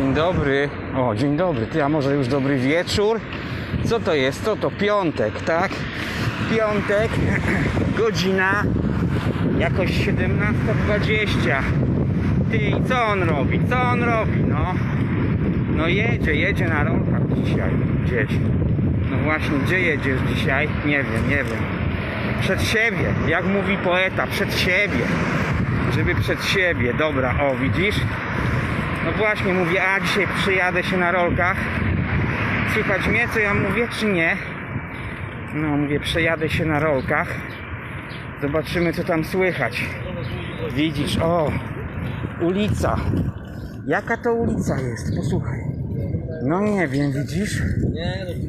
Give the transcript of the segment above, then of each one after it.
Dzień dobry. O, dzień dobry. Ty, a może już dobry wieczór? Co to jest? Co to? Piątek, tak? Piątek, godzina jakoś 17.20. Ty, i co on robi? Co on robi? No, no jedzie, jedzie na rolkach dzisiaj gdzieś. No właśnie, gdzie jedziesz dzisiaj? Nie wiem, nie wiem. Przed siebie, jak mówi poeta, przed siebie. Żeby przed siebie, dobra, o widzisz? No właśnie, mówię, a dzisiaj przyjadę się na rolkach. Słychać mnie, co ja mówię, czy nie? No, mówię, przejadę się na rolkach. Zobaczymy, co tam słychać. Widzisz, o, ulica. Jaka to ulica jest? Posłuchaj. No nie wiem, widzisz?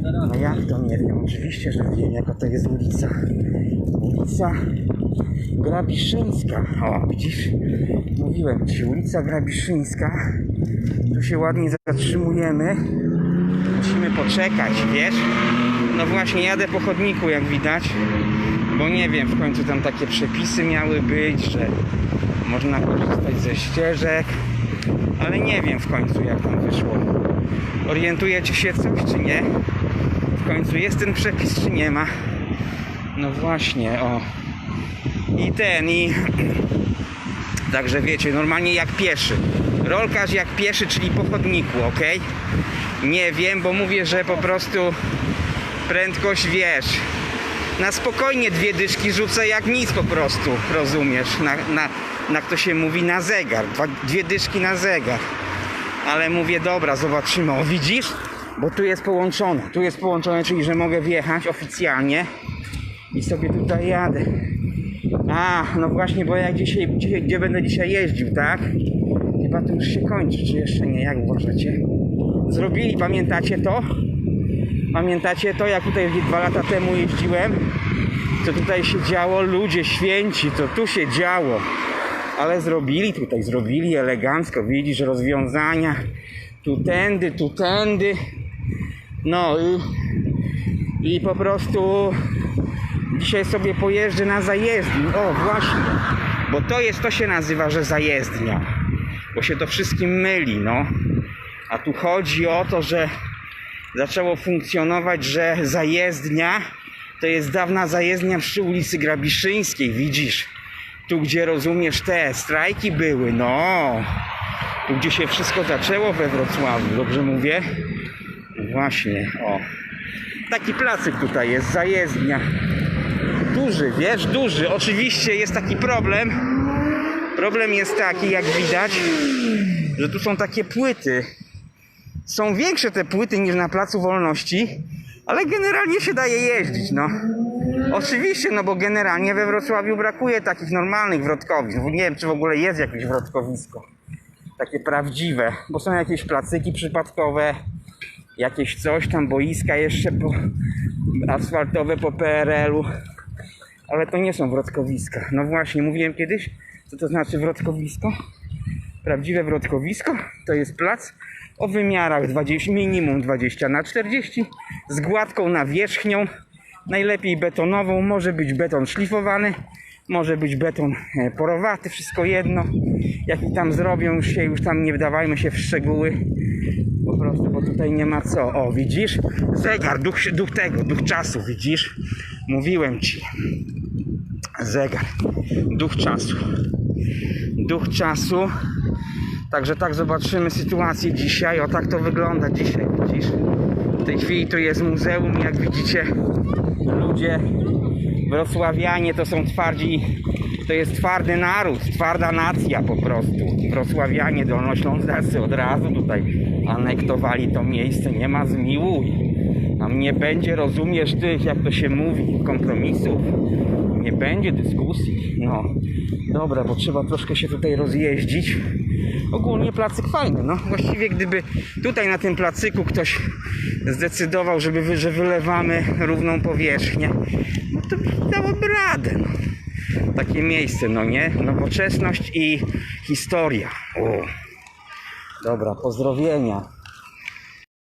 No No jak to nie wiem? Oczywiście, że wiem, jaka to jest ulica. Ulica Grabiszyńska. O, widzisz? Mówiłem ci, ulica Grabiszyńska. Tu się ładnie zatrzymujemy. Musimy poczekać, wiesz? No właśnie, jadę po chodniku, jak widać. Bo nie wiem, w końcu tam takie przepisy miały być, że można korzystać ze ścieżek. Ale nie wiem w końcu, jak tam wyszło. Orientujecie się coś, czy nie? W końcu jest ten przepis, czy nie ma? No właśnie, o. I ten, i... Także wiecie, normalnie jak pieszy. Rolkarz jak pieszy, czyli po chodniku, ok? Nie wiem, bo mówię, że po prostu prędkość wiesz. Na spokojnie dwie dyszki rzucę jak nic po prostu, rozumiesz? Na, na, na jak to się mówi, na zegar. Dwie dyszki na zegar. Ale mówię, dobra, zobaczymy. O, widzisz? Bo tu jest połączone. Tu jest połączone, czyli że mogę wjechać oficjalnie i sobie tutaj jadę. A, no właśnie, bo ja dzisiaj, gdzie będę dzisiaj jeździł, tak? Chyba to już się kończy, czy jeszcze nie? Jak uważacie? Zrobili, pamiętacie to? Pamiętacie to, jak tutaj dwa lata temu jeździłem? Co tutaj się działo? Ludzie święci, co tu się działo? Ale zrobili tutaj, zrobili elegancko, widzisz, rozwiązania. Tu tędy, tu tędy. No i, i po prostu dzisiaj sobie pojeżdżę na zajezdni. O, właśnie. Bo to jest, to się nazywa, że zajezdnia. Bo się to wszystkim myli, no. A tu chodzi o to, że zaczęło funkcjonować, że zajezdnia to jest dawna zajezdnia przy ulicy Grabiszyńskiej, widzisz? Tu, gdzie rozumiesz, te strajki były, no. Tu, gdzie się wszystko zaczęło we Wrocławiu, dobrze mówię? Właśnie, o. Taki placyk tutaj jest, zajezdnia. Duży, wiesz, duży. Oczywiście jest taki problem. Problem jest taki, jak widać, że tu są takie płyty. Są większe te płyty niż na Placu Wolności, ale generalnie się daje jeździć, no. Oczywiście, no bo generalnie we Wrocławiu brakuje takich normalnych wrotkowisk. Nie wiem, czy w ogóle jest jakieś wrotkowisko. Takie prawdziwe, bo są jakieś placyki przypadkowe, jakieś coś tam, boiska jeszcze po, asfaltowe po PRL-u, ale to nie są wrotkowiska. No właśnie, mówiłem kiedyś, co to znaczy wrotkowisko? Prawdziwe wrotkowisko to jest plac o wymiarach 20, minimum 20 na 40 z gładką nawierzchnią, najlepiej betonową, może być beton szlifowany, może być beton e, porowaty, wszystko jedno. Jaki tam zrobią, już się już tam nie wdawajmy się w szczegóły. Po prostu, bo tutaj nie ma co. O, widzisz? Zegar, duch, duch tego, duch czasu, widzisz? Mówiłem ci. Zegar, duch czasu. Duch czasu. Także tak zobaczymy sytuację dzisiaj. O tak to wygląda dzisiaj, widzisz? W tej chwili to jest muzeum, jak widzicie, ludzie wrocławianie to są twardzi, to jest twardy naród, twarda nacja po prostu. Wrocławianie, dolnoślązacy od razu tutaj anektowali to miejsce, nie ma zmiłuj. Tam nie będzie, rozumiesz tych, jak to się mówi, kompromisów. Nie będzie dyskusji. No, dobra, bo trzeba troszkę się tutaj rozjeździć. Ogólnie placyk fajny, no. Właściwie gdyby tutaj na tym placyku ktoś zdecydował, żeby że wylewamy równą powierzchnię, no to dałoby radę, no. Takie miejsce, no nie? Nowoczesność i historia. O. Dobra, pozdrowienia.